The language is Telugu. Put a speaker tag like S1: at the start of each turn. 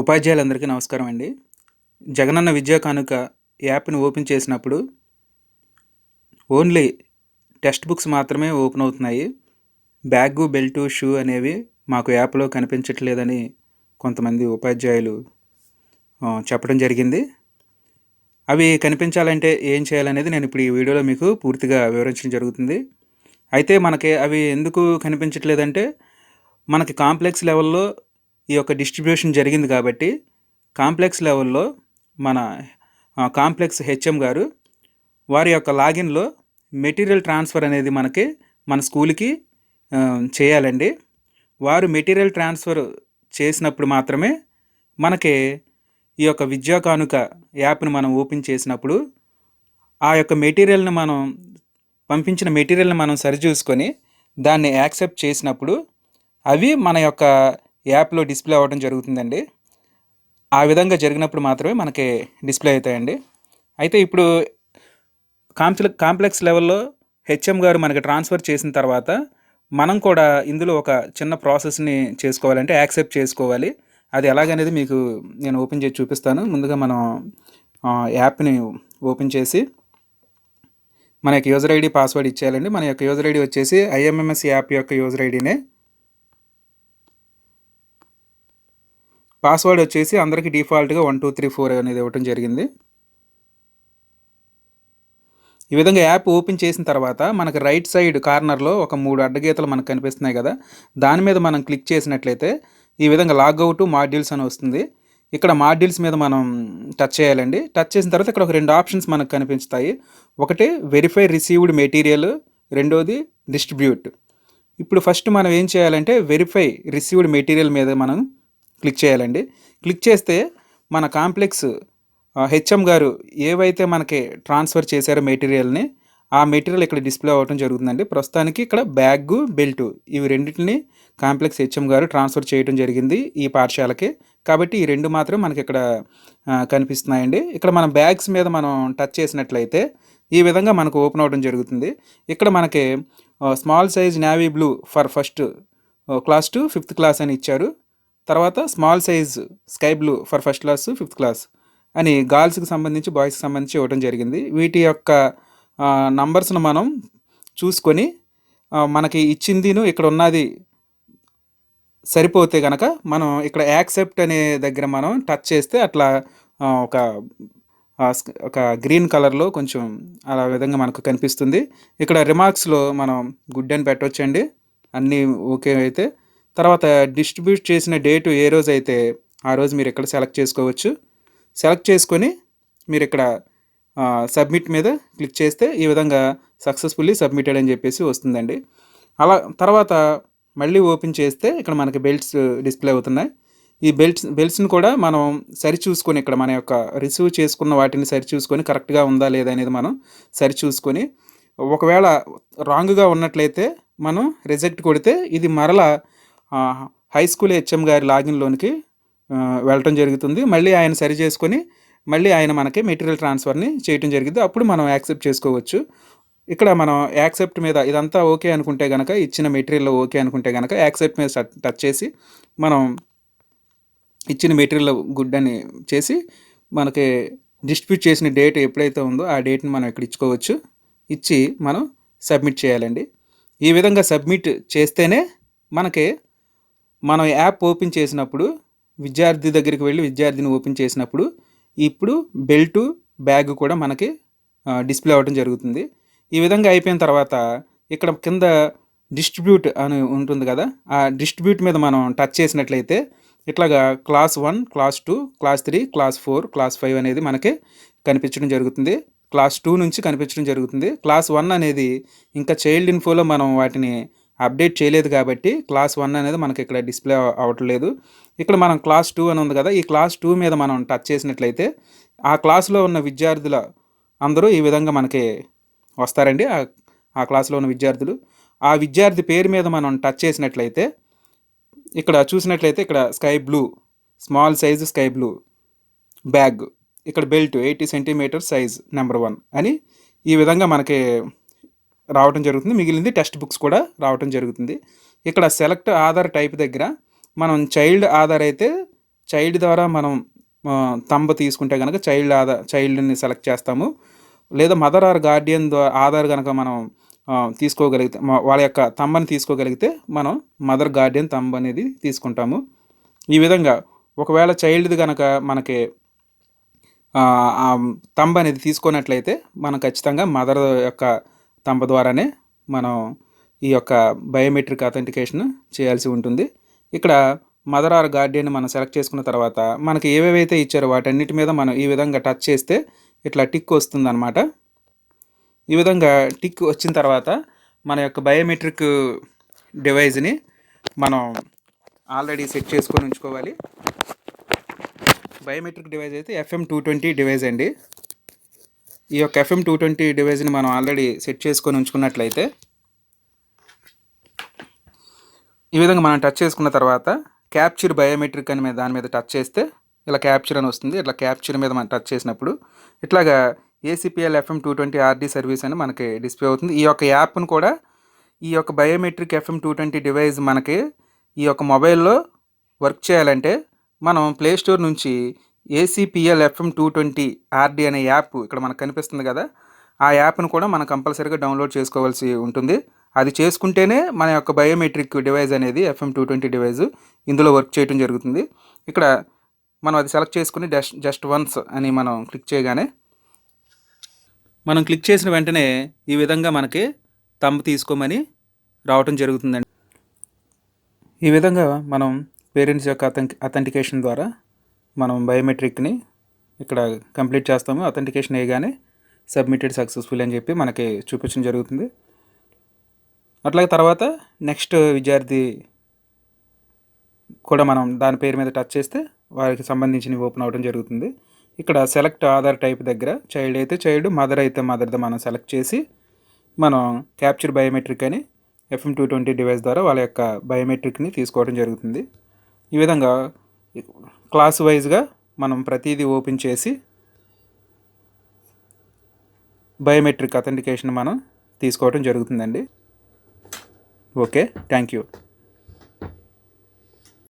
S1: ఉపాధ్యాయులందరికీ నమస్కారం అండి. జగనన్న విద్యా కానుక యాప్ని ఓపెన్ చేసినప్పుడు ఓన్లీ టెక్స్ట్ బుక్స్ మాత్రమే ఓపెన్ అవుతున్నాయి. బ్యాగు బెల్టు షూ అనేవి మాకు యాప్లో కనిపించట్లేదని కొంతమంది ఉపాధ్యాయులు చెప్పడం జరిగింది. అవి కనిపించాలంటే ఏం చేయాలనేది నేను ఇప్పుడు ఈ వీడియోలో మీకు పూర్తిగా వివరించడం జరుగుతుంది. అయితే మనకి అవి ఎందుకు కనిపించట్లేదంటే మనకి కాంప్లెక్స్ లెవెల్లో ఈ యొక్క డిస్ట్రిబ్యూషన్ జరిగింది కాబట్టి కాంప్లెక్స్ లెవెల్లో మన కాంప్లెక్స్ హెచ్ఎం గారు వారి యొక్క లాగిన్లో మెటీరియల్ ట్రాన్స్ఫర్ అనేది మనకి మన స్కూల్కి చేయాలండి. వారు మెటీరియల్ ట్రాన్స్ఫర్ చేసినప్పుడు మాత్రమే మనకి ఈ యొక్క విద్యా కానుక యాప్ని మనం ఓపెన్ చేసినప్పుడు ఆ యొక్క మెటీరియల్ని మనం పంపించిన మెటీరియల్ని మనం సరిచూసుకొని దాన్ని యాక్సెప్ట్ చేసినప్పుడు అవి మన యొక్క యాప్లో డిస్ప్లే అవ్వడం జరుగుతుందండి. ఆ విధంగా జరిగినప్పుడు మాత్రమే మనకి డిస్ప్లే అవుతాయండి. అయితే ఇప్పుడు కాంప్లె కాంప్లెక్స్ లెవెల్లో హెచ్ఎం గారు మనకి ట్రాన్స్ఫర్ చేసిన తర్వాత మనం కూడా ఇందులో ఒక చిన్న ప్రాసెస్ని చేసుకోవాలంటే యాక్సెప్ట్ చేసుకోవాలి. అది ఎలాగనేది మీకు నేను ఓపెన్ చేసి చూపిస్తాను. ముందుగా మనం యాప్ని ఓపెన్ చేసి మన యొక్క యూజర్ ఐడి పాస్వర్డ్ ఇచ్చేయాలండి. మన యొక్క యూజర్ ఐడి వచ్చేసి ఐఎంఎంఎస్ యాప్ యొక్క యూజర్ ఐడినే పాస్వర్డ్ వచ్చేసి అందరికీ డిఫాల్ట్గా వన్ టూ త్రీ ఫోర్ అనేది ఇవ్వటం జరిగింది. ఈ విధంగా యాప్ ఓపెన్ చేసిన తర్వాత మనకు రైట్ సైడ్ కార్నర్లో ఒక మూడు అడ్డగీతలు మనకు కనిపిస్తున్నాయి కదా. దాని మీద మనం క్లిక్ చేసినట్లయితే ఈ విధంగా లాగ్అవుట్ మాడ్యూల్స్ అని వస్తుంది. ఇక్కడ మాడ్యూల్స్ మీద మనం టచ్ చేయాలండి. టచ్ చేసిన తర్వాత ఇక్కడ ఒక రెండు ఆప్షన్స్ మనకు కనిపిస్తాయి. ఒకటి వెరిఫై రిసీవ్డ్ మెటీరియల్. రెండోది డిస్ట్రిబ్యూట్. ఇప్పుడు ఫస్ట్ మనం ఏం చేయాలంటే వెరిఫై రిసీవ్డ్ మెటీరియల్ మీద మనం క్లిక్ చేయాలండి. క్లిక్ చేస్తే మన కాంప్లెక్స్ హెచ్ఎం గారు ఏవైతే మనకి ట్రాన్స్ఫర్ చేశారో మెటీరియల్ని ఆ మెటీరియల్ ఇక్కడ డిస్ప్లే అవ్వడం జరుగుతుందండి. ప్రస్తుతానికి ఇక్కడ బ్యాగ్ బెల్ట్ ఇవి రెండింటిని కాంప్లెక్స్ హెచ్ఎం గారు ట్రాన్స్ఫర్ చేయడం జరిగింది ఈ పాఠశాలకి. కాబట్టి ఈ రెండు మాత్రం మనకి ఇక్కడ కనిపిస్తున్నాయండి. ఇక్కడ మనం బ్యాగ్స్ మీద మనం టచ్ చేసినట్లయితే ఈ విధంగా మనకు ఓపెన్ అవ్వడం జరుగుతుంది. ఇక్కడ మనకి small size navy blue for first class to fifth class అని ఇచ్చారు. తర్వాత small size sky blue for first class fifth class అని గర్ల్స్కి సంబంధించి బాయ్స్కి సంబంధించి ఇవ్వడం జరిగింది. వీటి యొక్క నంబర్స్ను మనం చూసుకొని మనకి ఇచ్చిందిను ఇక్కడ ఉన్నది సరిపోతే కనుక మనం ఇక్కడ యాక్సెప్ట్ అనే దగ్గర మనం టచ్ చేస్తే అట్లా ఒక ఒక గ్రీన్ కలర్లో కొంచెం అలా విధంగా మనకు కనిపిస్తుంది. ఇక్కడ రిమార్క్స్లో మనం గుడ్ అని పెట్టవచ్చండి అన్నీ ఓకే అయితే. తర్వాత డిస్ట్రిబ్యూట్ చేసిన డేటు ఏ రోజు అయితే ఆ రోజు మీరు ఇక్కడ సెలెక్ట్ చేసుకోవచ్చు సెలెక్ట్ చేసుకొని మీరు ఇక్కడ సబ్మిట్ మీద క్లిక్ చేస్తే ఈ విధంగా సక్సెస్ఫుల్లీ సబ్మిటెడ్ అని చెప్పేసి వస్తుందండి. అలా తర్వాత మళ్ళీ ఓపెన్ చేస్తే ఇక్కడ మనకి బెల్ట్స్ డిస్ప్లే అవుతున్నాయి. ఈ బెల్ట్స్ బెల్ట్స్ని కూడా మనం సరి చూసుకొని ఇక్కడ మన యొక్క రిసీవ్ చేసుకున్న వాటిని సరి చూసుకొని కరెక్ట్గా ఉందా లేదా అనేది మనం సరి చూసుకొని ఒకవేళ రాంగ్గా ఉన్నట్లయితే మనం రిజెక్ట్ కొడితే ఇది మరలా హై స్కూల్ హెచ్ఎం గారి లాగిన్లోనికి వెళ్ళటం జరుగుతుంది. మళ్ళీ ఆయన సరి చేసుకొని మళ్ళీ ఆయన మనకి మెటీరియల్ ట్రాన్స్ఫర్ని చేయటం జరిగింది. అప్పుడు మనం యాక్సెప్ట్ చేసుకోవచ్చు. ఇక్కడ మనం యాక్సెప్ట్ మీద ఇదంతా ఓకే అనుకుంటే కనుక ఇచ్చిన మెటీరియల్ ఓకే అనుకుంటే కనుక యాక్సెప్ట్ మీద టచ్ చేసి మనం ఇచ్చిన మెటీరియల్ గుడ్ అని చేసి మనకి డిస్ట్రిబ్యూట్ చేసిన డేట్ ఎప్పుడైతే ఉందో ఆ డేట్ని మనం ఇక్కడ ఇచ్చుకోవచ్చు. ఇచ్చి మనం సబ్మిట్ చేయాలండి. ఈ విధంగా సబ్మిట్ చేస్తేనే మనకి మనం యాప్ ఓపెన్ చేసినప్పుడు విద్యార్థి దగ్గరికి వెళ్ళి విద్యార్థిని ఓపెన్ చేసినప్పుడు ఇప్పుడు బెల్టు బ్యాగ్ కూడా మనకి డిస్ప్లే అవ్వడం జరుగుతుంది. ఈ విధంగా అయిపోయిన తర్వాత ఇక్కడ కింద డిస్ట్రిబ్యూట్ అని ఉంటుంది కదా ఆ డిస్ట్రిబ్యూట్ మీద మనం టచ్ చేసినట్లయితే ఇట్లాగా class one class two class three class four class five అనేది మనకి కనిపించడం జరుగుతుంది. క్లాస్ టూ నుంచి కనిపించడం జరుగుతుంది. క్లాస్ వన్ అనేది ఇంకా చైల్డ్ ఇన్ఫోలో మనం వాటిని అప్డేట్ చేయలేదు కాబట్టి క్లాస్ వన్ అనేది మనకి ఇక్కడ డిస్ప్లే అవ్వట్లేదు ఇక్కడ మనం క్లాస్ టూ అని ఉంది కదా ఈ క్లాస్ టూ మీద మనం టచ్ చేసినట్లయితే ఆ క్లాస్లో ఉన్న విద్యార్థుల అందరూ ఈ విధంగా మనకి వస్తారండి. ఆ క్లాస్లో ఉన్న విద్యార్థులు. ఆ విద్యార్థి పేరు మీద మనం టచ్ చేసినట్లయితే ఇక్కడ చూసినట్లయితే ఇక్కడ sky blue small size sky blue bag. ఇక్కడ belt eighty centimeter size number one అని ఈ విధంగా మనకి రావటం జరుగుతుంది. మిగిలింది టెక్స్ట్ బుక్స్ కూడా రావటం జరుగుతుంది. ఇక్కడ సెలెక్ట్ ఆధార్ టైప్ దగ్గర మనం చైల్డ్ ఆధార్ అయితే చైల్డ్ ద్వారా మనం తంబ తీసుకుంటే కనుక చైల్డ్ ఆధార్ చైల్డ్ని సెలెక్ట్ చేస్తాము. లేదా మదర్ ఆర్ గార్డియన్ ద్వారా ఆధార్ కనుక మనం తీసుకోగలిగితే వాళ్ళ యొక్క తంబని తీసుకోగలిగితే మనం మదర్ గార్డియన్ తంబ అనేది తీసుకుంటాము. ఈ విధంగా ఒకవేళ చైల్డ్ది కనుక మనకి తంబ అనేది తీసుకున్నట్లయితే మనం ఖచ్చితంగా మదర్ యొక్క తంప ద్వారానే మనం ఈ యొక్క బయోమెట్రిక్ అథెంటికేషన్ చేయాల్సి ఉంటుంది. ఇక్కడ మదర్ ఆర్ గార్డియన్ మనం సెలెక్ట్ చేసుకున్న తర్వాత మనకి ఏవేవైతే ఇచ్చారో వాటన్నిటి మీద మనం ఈ విధంగా టచ్ చేస్తే ఇట్లా టిక్ వస్తుంది అనమాట ఈ విధంగా టిక్ వచ్చిన తర్వాత మన యొక్క బయోమెట్రిక్ డివైజ్ని మనం ఆల్రెడీ సెట్ చేసుకొని ఉంచుకోవాలి. బయోమెట్రిక్ డివైజ్ అయితే ఎఫ్ఎం టూ ట్వంటీ డివైజ్ అండి. ఈ యొక్క ఎఫ్ఎం టూ ట్వంటీ డివైజ్ని మనం ఆల్రెడీ సెట్ చేసుకొని ఉంచుకున్నట్లయితే ఈ విధంగా మనం టచ్ చేసుకున్న తర్వాత క్యాప్చర్ బయోమెట్రిక్ అని మీద దాని మీద టచ్ చేస్తే ఇలా క్యాప్చర్ అని వస్తుంది. ఇట్లా క్యాప్చర్ మీద మనం టచ్ చేసినప్పుడు ఇట్లాగా ACPL FM two twenty RD service అని మనకి డిస్ప్లే అవుతుంది. ఈ యొక్క యాప్ను కూడా ఈ యొక్క biometric FM two twenty device మనకి ఈ యొక్క మొబైల్లో వర్క్ చేయాలంటే మనం ప్లే స్టోర్ నుంచి ACPL FM two twenty RD అనే యాప్ ఇక్కడ మనకు కనిపిస్తుంది కదా. ఆ యాప్ను కూడా మనం కంపల్సరీగా డౌన్లోడ్ చేసుకోవాల్సి ఉంటుంది. అది చేసుకుంటేనే మన యొక్క బయోమెట్రిక్ డివైస్ అనేది ఎఫ్ఎం టూ ట్వంటీ డివైస్ ఇందులో వర్క్ చేయడం జరుగుతుంది. ఇక్కడ మనం అది సెలెక్ట్ చేసుకుని జస్ట్ జస్ట్ వన్స్ అని మనం క్లిక్ చేయగానే మనం క్లిక్ చేసిన వెంటనే ఈ విధంగా మనకి తంబ తీసుకోమని రావటం జరుగుతుందండి. ఈ విధంగా మనం పేరెంట్స్ యొక్క అథెంటికేషన్ ద్వారా మనం బయోమెట్రిక్ని ఇక్కడ కంప్లీట్ చేస్తాము. అథెంటికేషన్ వేయగానే సబ్మిటెడ్ సక్సెస్ఫుల్ అని చెప్పి మనకి చూపించడం జరుగుతుంది. అట్లాగే తర్వాత నెక్స్ట్ విద్యార్థి కూడా మనం దాని పేరు మీద టచ్ చేస్తే వారికి సంబంధించినవి ఓపెన్ అవ్వడం జరుగుతుంది. ఇక్కడ సెలెక్ట్ ఆధార్ టైప్ దగ్గర చైల్డ్ అయితే చైల్డ్ మదర్ అయితే మదర్ది మనం సెలెక్ట్ చేసి మనం క్యాప్చర్ బయోమెట్రిక్ అని ఎఫ్ఎం టూ ట్వంటీ డివైస్ ద్వారా వాళ్ళ యొక్క బయోమెట్రిక్ని తీసుకోవడం జరుగుతుంది. ఈ విధంగా క్లాస్ వైజ్గా మనం ప్రతిదీ ఓపెన్ చేసి బయోమెట్రిక్ అథెంటికేషన్ మనం తీసుకోవడం జరుగుతుందండి. Okay thank you.